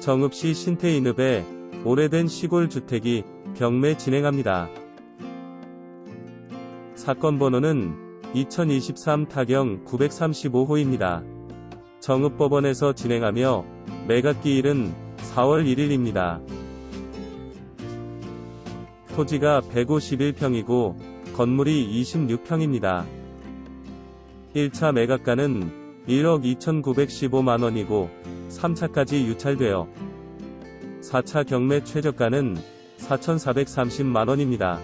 정읍시 신태인읍에 오래된 시골 주택이 경매 진행합니다. 사건 번호는 2023 타경 935호입니다. 정읍법원에서 진행하며 매각기일은 4월 1일입니다. 토지가 151평이고 건물이 26평입니다. 1차 매각가는 1억 2,915만원이고 3차까지 유찰되어 4차 경매 최저가는 4,430만원입니다.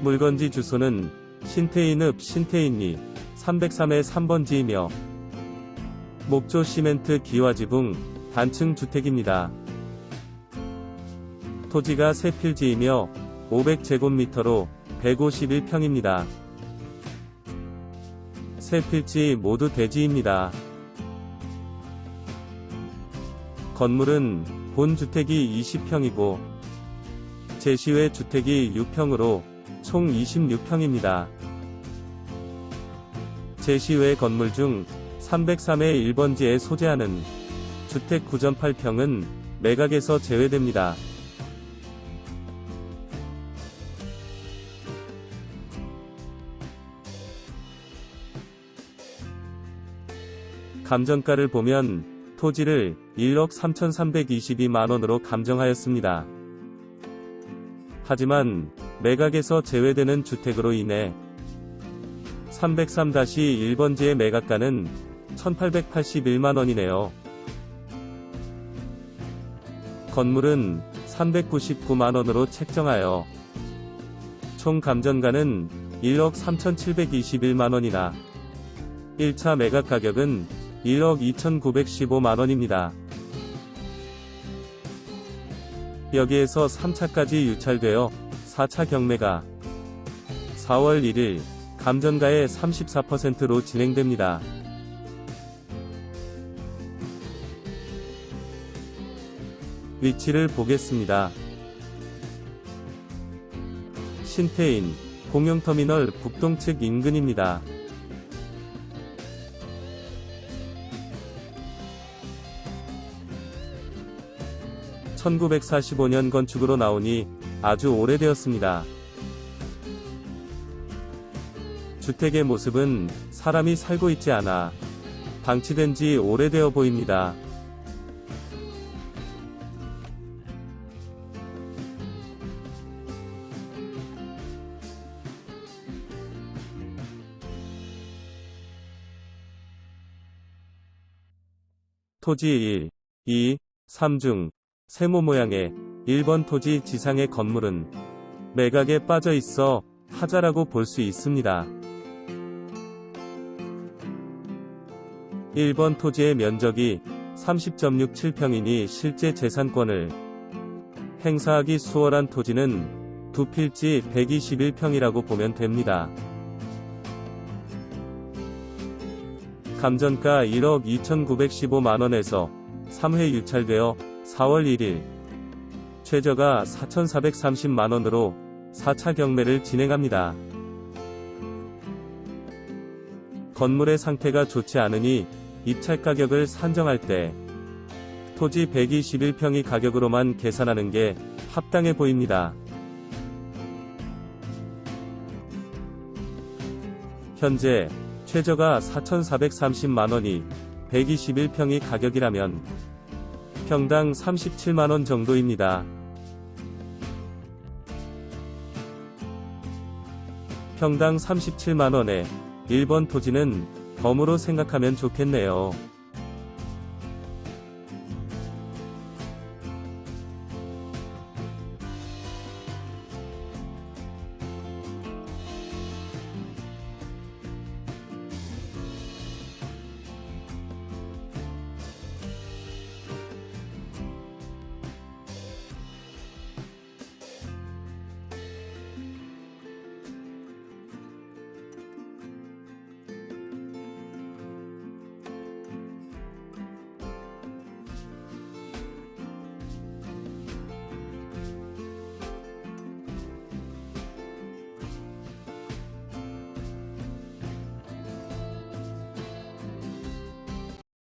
물건지 주소는 신태인읍 신태인리 303의 3번지이며 목조 시멘트 기와지붕 단층 주택입니다. 토지가 세 필지이며 500제곱미터로 151평입니다. 세 필지 모두 대지입니다. 건물은 본 주택이 20평이고 제시외 주택이 6평으로 총 26평입니다. 제시외 건물 중 303의 1번지에 소재하는 주택 9.8평은 매각에서 제외됩니다. 감정가를 보면 토지를 1억 3,322만원으로 감정하였습니다. 하지만 매각에서 제외되는 주택으로 인해 303-1번지의 매각가는 1,881만원이네요. 건물은 399만원으로 책정하여 총 감정가는 1억 3,721만원이나 1차 매각 가격은 1억 2,915만원입니다. 여기에서 3차까지 유찰되어 4차 경매가 4월 1일 감정가의 34%로 진행됩니다. 위치를 보겠습니다. 신태인 공영터미널 북동측 인근입니다. (1945년) 건축으로 나오니 아주 오래되었습니다. 주택의 모습은 사람이 살고 있지 않아 방치된 지 오래되어 보입니다. 토지 1, 2, 3중 세모 모양의 1번 토지 지상의 건물은 매각에 빠져 있어 하자라고 볼 수 있습니다. 1번 토지의 면적이 30.67평이니 실제 재산권을 행사하기 수월한 토지는 두 필지 121평이라고 보면 됩니다. 감전가 1억 2,915만원에서 3회 유찰되어 4월 1일 최저가 4,430만원으로 4차 경매를 진행합니다. 건물의 상태가 좋지 않으니 입찰 가격을 산정할 때 토지 121평이 가격으로만 계산하는 게 합당해 보입니다. 현재 최저가 4,430만원이 121평이 가격이라면 평당 37만원 정도입니다. 평당 37만원에 1번 토지는 덤으로 생각하면 좋겠네요.